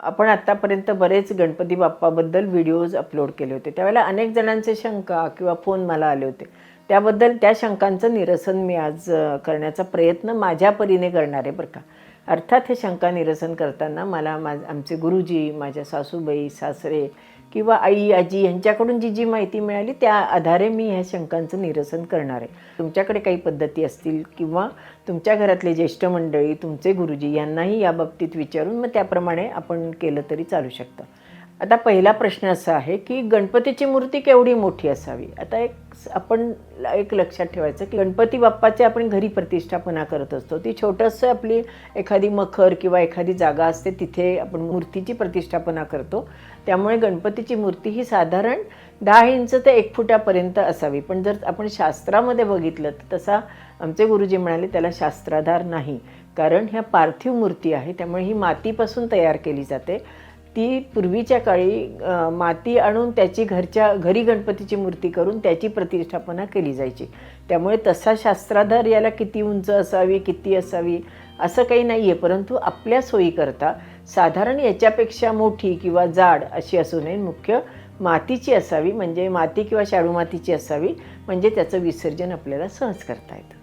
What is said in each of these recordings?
आपण आत्तापर्यंत बरेच गणपती बाप्पाबद्दल व्हिडिओज अपलोड केले होते. त्यावेळेला अनेक जणांचे शंका किंवा फोन मला आले होते. त्याबद्दल त्या शंकांचं निरसन मी आज करण्याचा प्रयत्न माझ्या परीने करणार आहे बरं का. अर्थात हे शंका निरसन करताना मला मा आमचे गुरुजी माझ्या सासूबाई सासरे किंवा आई आजी यांच्याकडून जी जी माहिती मिळाली त्या आधारे मी ह्या शंकांचं निरसन करणार आहे. तुमच्याकडे काही पद्धती असतील किंवा तुमच्या घरातले ज्येष्ठ मंडळी तुमचे गुरुजी यांनाही या बाबतीत विचारून मग त्याप्रमाणे आपण केलं तरी चालू शकतं. आता पहिला प्रश्न असा आहे की गणपतीची मूर्ती केवढी मोठी असावी? आता एक आपण एक लक्षात ठेवायचं की गणपती बाप्पाचे आपण घरी प्रतिष्ठापना करत असतो. ती छोटंसं आपली एखादी मखर किंवा एखादी जागा असते तिथे आपण मूर्तीची प्रतिष्ठापना करतो. त्यामुळे गणपतीची मूर्ती ही साधारण दहा इंच ते एक फुटापर्यंत असावी. पण जर आपण शास्त्रामध्ये बघितलं तर तसा आमचे गुरुजी म्हणाले त्याला शास्त्राधार नाही. कारण ह्या पार्थिव मूर्ती आहे त्यामुळे ही मातीपासून तयार केली जाते. ती पूर्वीच्या काळी माती आणून त्याची घरच्या घरी गणपतीची मूर्ती करून त्याची प्रतिष्ठापना केली जायची. त्यामुळे तसा शास्त्राधार याला किती उंच असावी किती असावी असं काही नाही आहे परंतु आपल्या सोयीकरता साधारण याच्यापेक्षा मोठी किंवा जाड अशी असू नये. मुख्य मातीची असावी म्हणजे माती किंवा शाडू मातीची असावी म्हणजे त्याचं विसर्जन आपल्याला सहज करता येतं.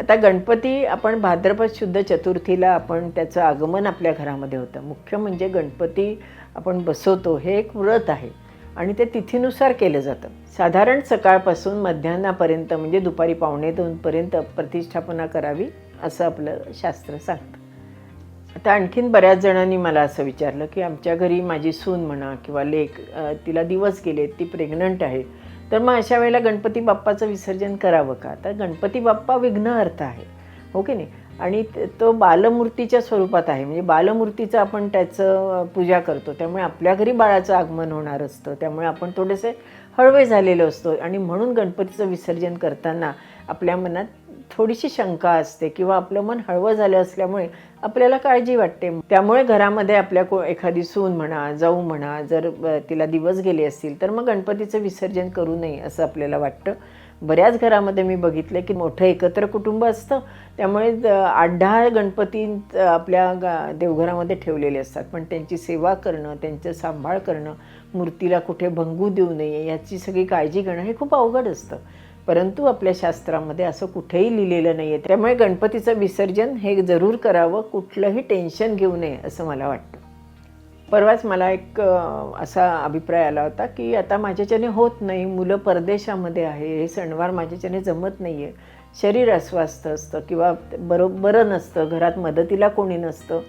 आता गणपती आपण भाद्रपद शुद्ध चतुर्थीला आपण त्याचं आगमन आपल्या घरामध्ये होतं. मुख्य म्हणजे गणपती आपण बसवतो हे एक व्रत आहे. आणि ते तिथीनुसार केलं जातं. साधारण सकाळपासून मध्यान्हापर्यंत म्हणजे दुपारी पावणे दोनपर्यंत प्रतिष्ठापना करावी असं आपलं शास्त्र सांगतं. आता आणखीन बऱ्याच जणांनी मला असं विचारलं की आमच्या घरी माझी सून म्हणा किंवा लेख तिला दिवस गेले ती प्रेग्नंट आहे. तर मग अशा वेळेला गणपती बाप्पाचं विसर्जन करावं का? तर गणपती बाप्पा विघ्नहर्ता आहे. हो की नाही? आणि तो बालमूर्तीच्या स्वरूपात आहे. म्हणजे बालमूर्तीचं आपण त्याचं पूजा करतो. त्यामुळे आपल्या घरी बाळाचं आगमन होणार असतं. त्यामुळे आपण थोडेसे हळवे झालेलो असतो. आणि म्हणून गणपतीचं विसर्जन करताना आपल्या मनात थोडीशी शंका असते किंवा आपलं मन हळवं झालं असल्यामुळे आपल्याला काळजी वाटते. त्यामुळे घरामध्ये आपल्या को एखादी सून म्हणा जाऊ म्हणा जर तिला दिवस गेले असतील तर मग गणपतीचं विसर्जन करू नये असं आपल्याला वाटतं. बऱ्याच घरामध्ये मी बघितलं की मोठं एकत्र कुटुंब असतं. त्यामुळे आठ दहा गणपती आपल्या गा देवघरामध्ये ठेवलेले असतात. पण त्यांची सेवा करणं त्यांचं सांभाळ करणं मूर्तीला कुठे भंगू देऊ नये याची सगळी काळजी घेणं हे खूप अवघड असतं. परंतु आपल्या शास्त्रामध्ये असं कुठेही लिहिलेलं नाही आहे त्यामुळे गणपतीचं विसर्जन हे जरूर करावं कुठलंही टेन्शन घेऊ नये असं मला वाटतं. परवाच मला एक असा अभिप्राय आला होता की आता माझ्याच्याने होत नाही मुलं परदेशामध्ये आहे हे सणवार माझ्याच्याने जमत नाही आहे शरीर अस्वस्थ असतं किंवा बरो बरं नसतं घरात मदतीला कोणी नसतं.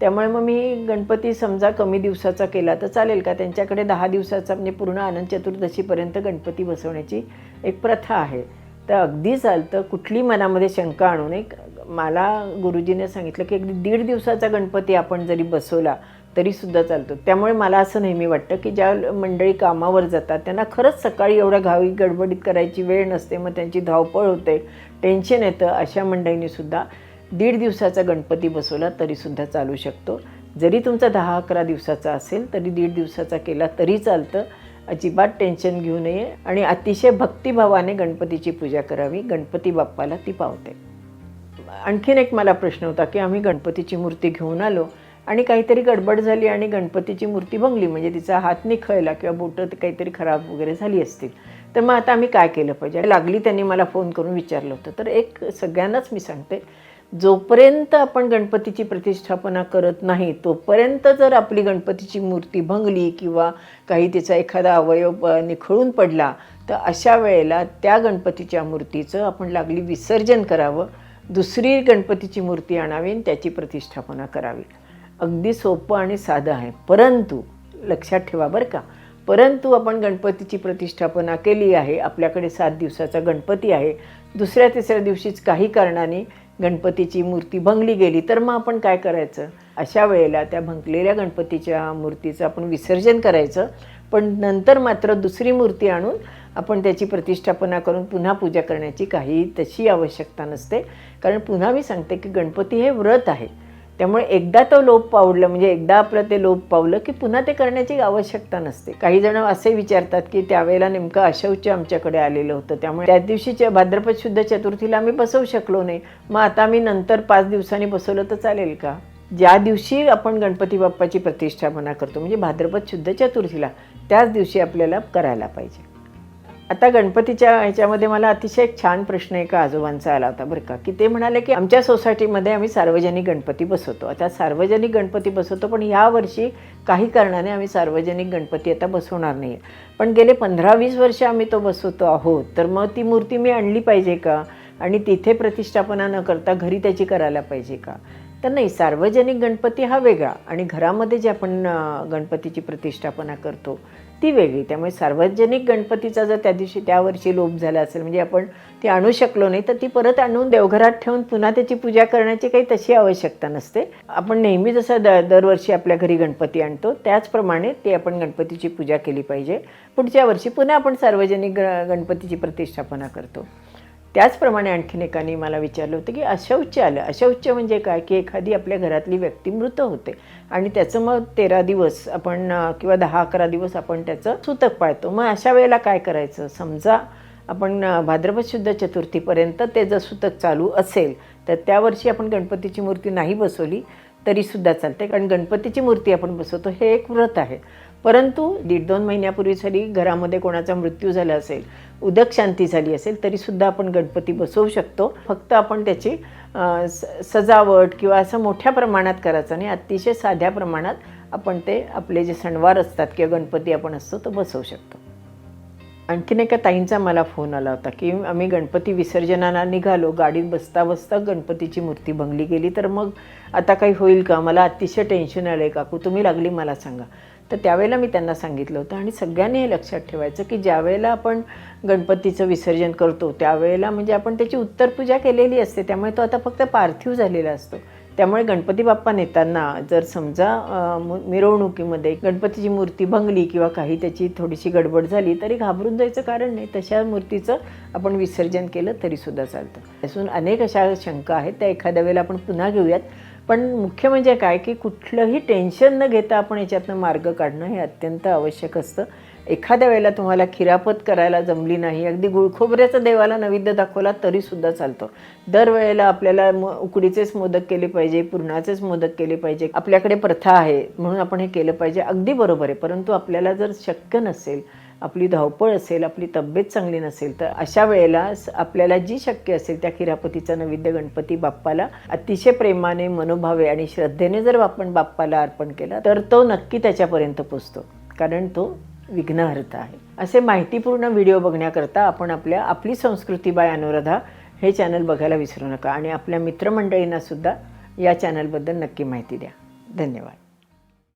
त्यामुळे मग मी गणपती समजा कमी दिवसाचा केला तर चालेल का? त्यांच्याकडे दहा दिवसाचा म्हणजे पूर्ण आनंद चतुर्दशीपर्यंत गणपती बसवण्याची एक प्रथा आहे. तर अगदी चालतं कुठली मनामध्ये शंका आणू नये मला गुरुजीने सांगितलं की अगदी दीड दिवसाचा गणपती आपण जरी बसवला तरीसुद्धा चालतो. त्यामुळे मला असं नेहमी वाटतं की ज्या मंडळी कामावर जातात त्यांना खरंच सकाळी एवढ्या घावी गडबडीत करायची वेळ नसते मग त्यांची धावपळ होते टेन्शन येतं अशा मंडळींनीसुद्धा दीड दिवसाचा गणपती बसवला तरीसुद्धा चालू शकतो. जरी तुमचा दहा अकरा दिवसाचा असेल तरी दीड दिवसाचा केला तरी चालतं. अजिबात टेन्शन घेऊ नये आणि अतिशय भक्तिभावाने गणपतीची पूजा करावी. गणपती बाप्पाला ती पावते. आणखीन एक मला प्रश्न होता की आम्ही गणपतीची मूर्ती घेऊन आलो आणि काहीतरी गडबड झाली आणि गणपतीची मूर्ती भंगली म्हणजे तिचा हात निखळला किंवा बोटं काहीतरी खराब वगैरे झाली असतील तर मग आता आम्ही काय केलं पाहिजे? लागली त्यांनी मला फोन करून विचारलं होतं. तर एक सगळ्यांनाच मी सांगते जोपर्यंत आपण गणपतीची प्रतिष्ठापना करत नाही तोपर्यंत जर आपली गणपतीची मूर्ती भंगली किंवा काही तिचा एखादा अवयव निखळून पडला तर अशा वेळेला त्या गणपतीच्या मूर्तीचं आपण लागली विसर्जन करावं दुसरी गणपतीची मूर्ती आणावी आणि त्याची प्रतिष्ठापना करावी. अगदी सोपं आणि साधं आहे. परंतु लक्षात ठेवा बरं का परंतु आपण गणपतीची प्रतिष्ठापना केली आहे आपल्याकडे सात दिवसाचा गणपती आहे दुसऱ्या तिसऱ्या दिवशीच काही कारणाने गणपतीची मूर्ती भंगली गेली तर मग आपण काय करायचं? अशा वेळेला त्या भंगलेल्या गणपतीच्या मूर्तीचं आपण विसर्जन करायचं पण नंतर मात्र दुसरी मूर्ती आणून आपण त्याची प्रतिष्ठापना करून पुन्हा पूजा करण्याची काही तशी आवश्यकता नसते. कारण पुन्हा मी सांगते की गणपती हे व्रत आहे. त्यामुळे एकदा तो लोप पावलं म्हणजे एकदा आपलं ते लोप पावलं की पुन्हा ते करण्याची आवश्यकता नसते. काही जण असे विचारतात की त्यावेळेला नेमकं अशौच आमच्याकडे आलेलं होतं. त्यामुळे त्या दिवशीच्या भाद्रपद शुद्ध चतुर्थीला आम्ही बसवू शकलो नाही. मग आता मी नंतर पाच दिवसांनी बसवलं तर चालेल का? ज्या दिवशी आपण गणपती बाप्पाची प्रतिष्ठापना करतो म्हणजे भाद्रपद शुद्ध चतुर्थीला त्याच दिवशी आपल्याला करायला पाहिजे. आता गणपतीच्या ह्याच्यामध्ये मला अतिशय एक छान प्रश्न एका आजोबांचा आला होता बरं का की ते म्हणाले की आमच्या सोसायटीमध्ये आम्ही सार्वजनिक गणपती बसवतो. आता सार्वजनिक गणपती बसवतो पण ह्या वर्षी काही कारणाने आम्ही सार्वजनिक गणपती आता बसवणार नाही पण गेले पंधरा वीस वर्ष आम्ही तो बसवतो आहोत तर मग ती मूर्ती मी आणली पाहिजे का? आणि तिथे प्रतिष्ठापना न करता घरी त्याची करायला पाहिजे का? तर नाही सार्वजनिक गणपती हा वेगळा आणि घरामध्ये जे आपण गणपतीची प्रतिष्ठापना करतो ती वेगळी. त्यामुळे सार्वजनिक गणपतीचा जर त्या दिवशी त्या वर्षी लोप झाला असेल म्हणजे आपण ती आणू शकलो नाही तर ती परत आणून देवघरात ठेवून पुन्हा त्याची पूजा करण्याची काही तशी आवश्यकता नसते. आपण नेहमी जसं द दरवर्षी आपल्या घरी गणपती आणतो त्याचप्रमाणे ती आपण गणपतीची पूजा केली पाहिजे. पुढच्या वर्षी पुन्हा आपण सार्वजनिक ग गणपतीची प्रतिष्ठापना करतो. त्याचप्रमाणे आणखीन एकाने मला विचारलं होतं की अशौच आलं. अशौच म्हणजे काय? की एखादी आपल्या घरातली व्यक्ती मृत होते आणि त्याचं मग तेरा दिवस आपण किंवा दहा अकरा दिवस आपण त्याचं सुतक पाळतो. मग अशा वेळेला काय करायचं? समजा आपण भाद्रपद शुद्ध चतुर्थीपर्यंत ते जर सुतक चालू असेल तर त्या वर्षी आपण गणपतीची मूर्ती नाही बसवली. तरीसुद्धा चालते कारण गणपतीची मूर्ती आपण बसवतो हे एक व्रत आहे. परंतु दीड दोन महिन्यापूर्वी जरी घरामध्ये कोणाचा मृत्यू झाला असेल उदक शांती झाली असेल तरीसुद्धा आपण गणपती बसवू शकतो. फक्त आपण त्याची स सजावट किंवा असं मोठ्या प्रमाणात करायचं नाही अतिशय साध्या प्रमाणात आपण ते आपले जे सणवार असतात किंवा गणपती आपण असतो तो बसवू शकतो. आणखीन एका ताईंचा मला फोन आला होता की आम्ही गणपती विसर्जनाला निघालो गाडीत बसता बसता गणपतीची मूर्ती भंगली गेली. तर मग आता काही होईल का? मला अतिशय टेन्शन आलं आहे काकू तुम्ही लागली मला सांगा. तर त्यावेळेला मी त्यांना सांगितलं होतं आणि सगळ्यांनी हे लक्षात ठेवायचं की ज्यावेळेला आपण गणपतीचं विसर्जन करतो त्यावेळेला म्हणजे आपण त्याची उत्तरपूजा केलेली असते त्यामुळे तो आता फक्त पार्थिव झालेला असतो. त्यामुळे गणपती बाप्पा नेताना जर समजा मिरवणुकीमध्ये गणपतीची मूर्ती भंगली किंवा काही त्याची थोडीशी गडबड झाली तरी घाबरून जायचं कारण नाही. तशा मूर्तीचं आपण विसर्जन केलं तरीसुद्धा चालतं. असून अनेक अशा शंका आहेत त्या एखाद्या वेळेला आपण पुन्हा घेऊयात. पण मुख्य म्हणजे काय? की कुठलंही टेन्शन न घेता आपण याच्यातनं मार्ग काढणं हे अत्यंत आवश्यक असतं. एखाद्या वेळेला तुम्हाला खिरापत करायला जमली नाही अगदी गुळखोबऱ्याचा देवाला नैवेद्य दाखवला तरीसुद्धा चालतो. दरवेळेला आपल्याला म उकडीचेच मोदक केले पाहिजे पुरणाचेच मोदक केले पाहिजे. आपल्याकडे प्रथा आहे म्हणून आपण हे केलं पाहिजे. अगदी बरोबर आहे परंतु आपल्याला जर शक्य नसेल आपली धावपळ असेल आपली तब्येत चांगली नसेल तर अशा वेळेला आपल्याला जी शक्य असेल त्या खिरापतीचा नैवेद्य गणपती बाप्पाला अतिशय प्रेमाने मनोभावे आणि श्रद्धेने जर आपण बाप्पाला अर्पण केला तर तो नक्की त्याच्यापर्यंत पोचतो. कारण तो विघ्नहर्ता आहे. असे माहितीपूर्ण व्हिडिओ बघण्याकरता आपण आपल्या आपली संस्कृती बाय अनुराधा हे चॅनल बघायला विसरू नका आणि आपल्या मित्रमंडळींनासुद्धा या चॅनलबद्दल नक्की माहिती द्या. धन्यवाद.